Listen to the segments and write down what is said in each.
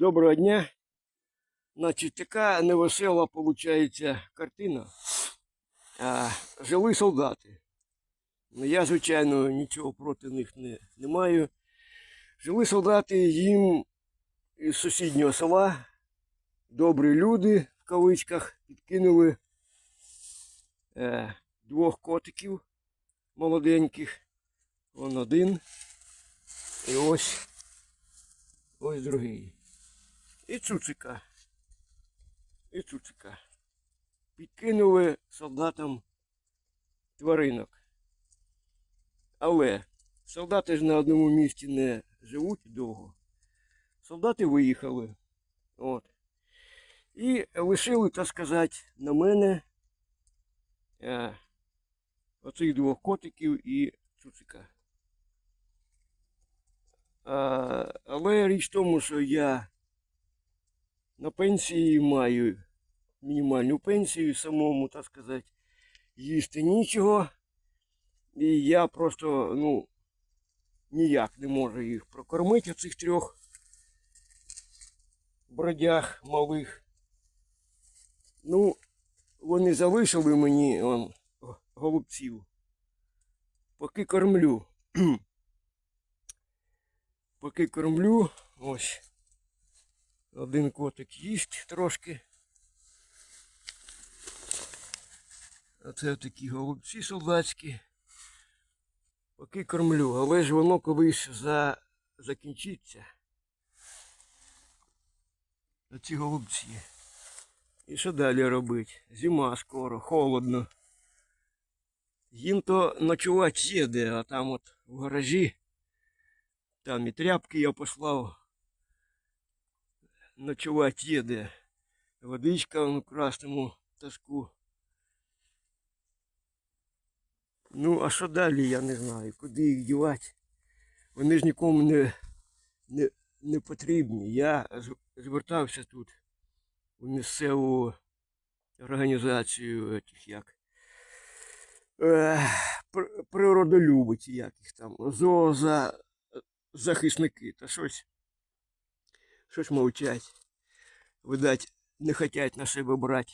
Доброго дня. Значить, така невесела виходить картина. А, жили солдати. Ну, я, звичайно, нічого проти них не, не маю. Жили солдати їм із сусіднього села. Добрі люди в кавичках підкинули е, двох котиків молоденьких. Вон один. І ось ось другий. І цуцика. І цуцика. Підкинули солдатам тваринок. Але солдати ж на одному місці не живуть довго. Солдати виїхали. От. І лишили, так сказати, на мене е, оцих двох котиків і цуцика. А, але річ в тому, що я на пенсії маю мінімальну пенсію, самому, так сказати, їсти нічого. І я просто, ну, ніяк не можу їх прокормити, оцих трьох бродяг малих. Ну, вони залишили мені он, голубців. Поки кормлю. Поки кормлю, ось. Один котик їсть трошки. Оце такі голубці солдатські. Поки кормлю, але ж воно колись за... закінчиться. Оці голубці. І що далі робити? Зима скоро, холодно. Їм то ночувати є де, а там от в гаражі. Там і тряпки я послав. Ночувати є. Водичка у красному таску. Ну, а що далі, я не знаю, куди їх дівати. Вони ж нікому не, не, не потрібні. Я звертався тут у місцеву організацію этих як. Е, пр- природолюбиці, як їх там, зооза, захисники, та щось. Щось мовчать. Видать, не хочуть на себе брати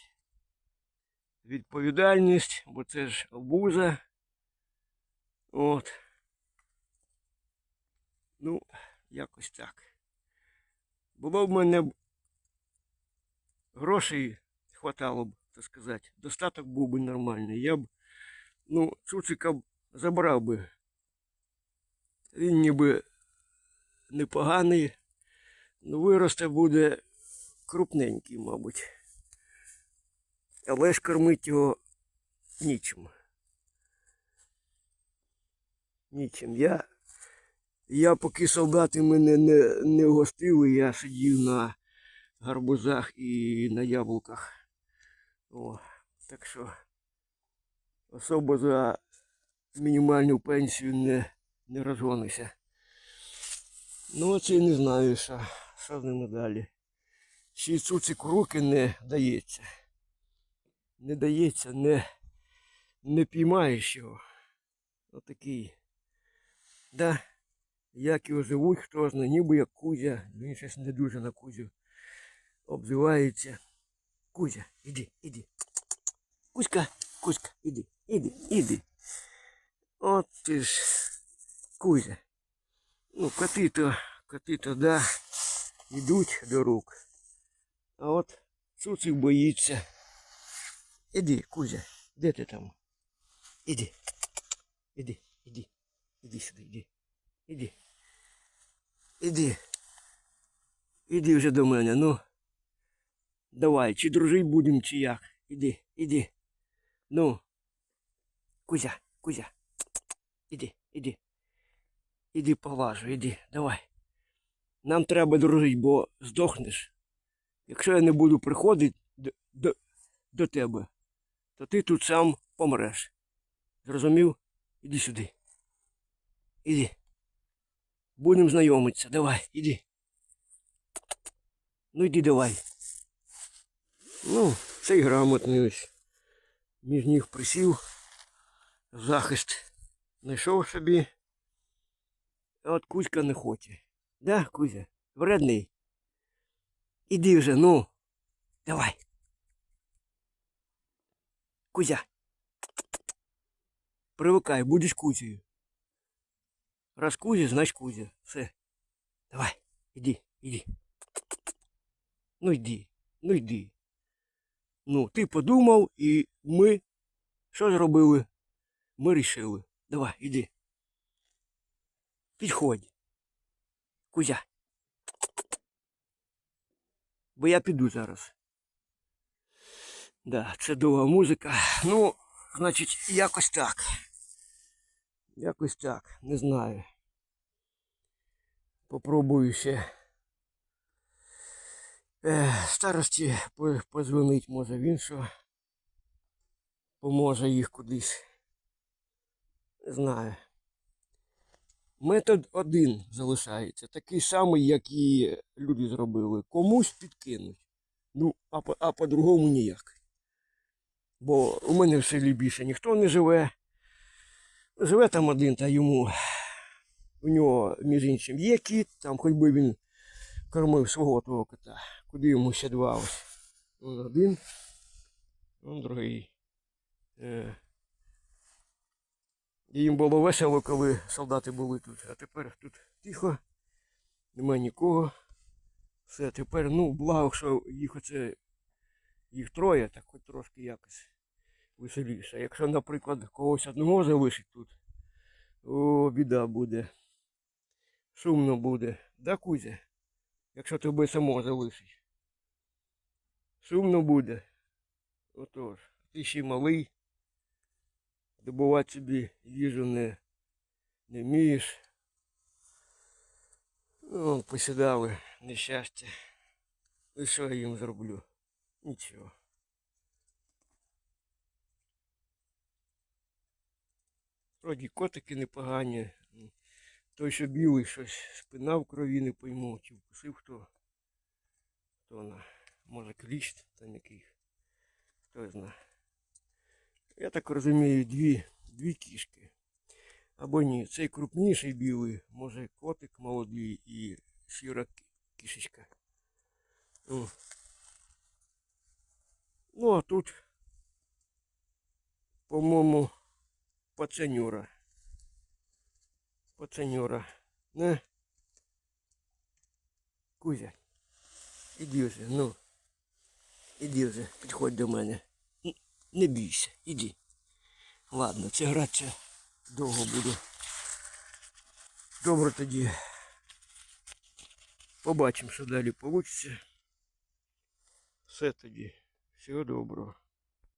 відповідальність, бо це ж обуза. От. Ну, якось так. Було б мене грошей хватало б, так сказати. Достаток був би нормальний. Я б, ну, цуцика б забрав би. Він ніби непоганий, ну виросте буде крупненький, мабуть. Але ж кормить його нічим. Нічим. Я, я поки солдати мене не, не гостили, я сидів на гарбузах і на яблуках. О, так що особо за мінімальну пенсію не, не розгонися. Ну, оце і не знаю, що, що з ними далі. Ще й цуцик руки не дається. Не дається, не, не піймаєш його. Отакий. Да. Як його живуть, хто знає, ніби як Кузя. Він щось не дуже на Кузю обзивається. Кузя, іди, іди. Кузька, Кузька, іди, іди, іди. От ти ж, Кузя. Ну, коти то, коти то, да, йдуть до рук. А от цуцик боїться. Іди, Кузя, де ти там? Іди. Іди, іди. Іди сюди, іди. Іди. Іди. Іди вже до мене, ну. Давай, чи дружить будемо, чи як. Іди, іди. Ну. Кузя, Кузя. Іди, іди. Іди поважу, іди, давай. Нам треба дружити, бо здохнеш. Якщо я не буду приходити до, до, до тебе, то ти тут сам помреш. Зрозумів? Іди сюди. Іди. Будемо знайомитися. Давай, іди. Ну йди давай. Ну, цей грамотний ось. Між ніг присів. Захист знайшов собі. А от Кузька не хоче. Да, Кузя? Вредний. Іди вже, ну. Давай. Кузя. Привикай, будеш кузею. Раз кузя, значить кузя. Все. Давай, іди, іди. Ну йди, ну йди. Ну, ти подумав, і ми що зробили? Ми рішили. Давай, іди. Підходь. Кузя. Бо я піду зараз. Да, це довга музика. Ну, значить, якось так. Якось так. Не знаю. Попробую ще. Е, старості по- позвонить, може він що. Поможе їх кудись. Не знаю. Метод один залишається, такий самий, як і люди зробили. Комусь підкинуть. Ну, а, а по-другому ніяк. Бо у мене в селі більше ніхто не живе. Живе там один, та йому у нього, між іншим, є кіт, там хоч би він кормив свого того кота, куди йому ще два ось. Один, он другий. І їм було весело, коли солдати були тут. А тепер тут тихо, немає нікого. Все, тепер, ну, благо, що їх оце їх троє, так хоч трошки якось веселіше. Якщо, наприклад, когось одного залишить тут, о, біда буде. Шумно буде. Да, Кузя? Якщо тебе самого залишить. Шумно буде. Отож, ти ще малий. Добувати собі їжу не, не вмієш. Ну, посідали нещастя. І що я їм зроблю? Нічого. Вроді котики непогані. Той, що білий, щось спина в крові не пойму, чи вкусив хто. Хто вона? Може кліщ там який. Хто знає. Я так розумію, дві, дві кішки. Або ні, цей крупніший білий, може котик молодий і сіра кі- кішечка. О. Ну, а тут, по-моєму, пацанюра. Пацанюра. Не? Кузя. Іди вже, ну. Іди вже, підходь до мене. Не бійся, іди. Ладно, це гратися довго буде. Добре тоді. Побачимо, що далі вийде. Все тоді. Всього доброго.